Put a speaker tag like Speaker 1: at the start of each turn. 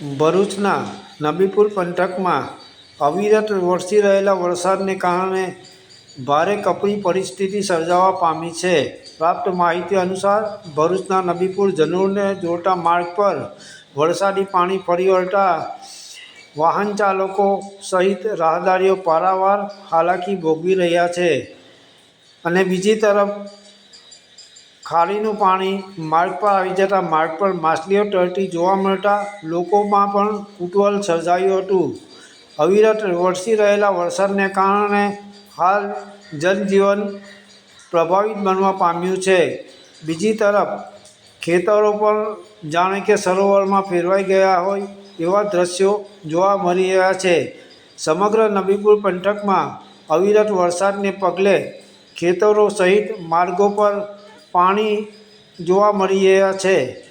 Speaker 1: ભરૂચના નબીપુર પંથકમાં અવિરત વરસી રહેલા વરસાદને કારણે ભારે કપરી પરિસ્થિતિ સર્જાવા પામી છે. પ્રાપ્ત માહિતી અનુસાર, ભરૂચના નબીપુર જનોરને જોડતા માર્ગ પર વરસાદી પાણી ફરી વળતા વાહન ચાલકો સહિત રાહદારીઓ પારાવાર હાલાકી ભોગવી રહ્યા છે. અને બીજી તરફ ખાડીનું પાણી માર્ગ પર આવી જતાં માર્ગ પર માછલીઓ તરતી જોવા મળતા લોકોમાં પણ કુતૂહલ સર્જાયું હતું. અવિરત વરસી રહેલા વરસાદને કારણે હાલ જનજીવન પ્રભાવિત બનવા પામ્યું છે. બીજી તરફ, ખેતરો પણ જાણે કે સરોવરમાં ફેરવાઈ ગયા હોય એવા દ્રશ્યો જોવા મળી રહ્યા છે. સમગ્ર નબીપુર પંથકમાં અવિરત વરસાદને પગલે ખેતરો સહિત માર્ગો પર પાણી જોવા મળી રહ્યા છે.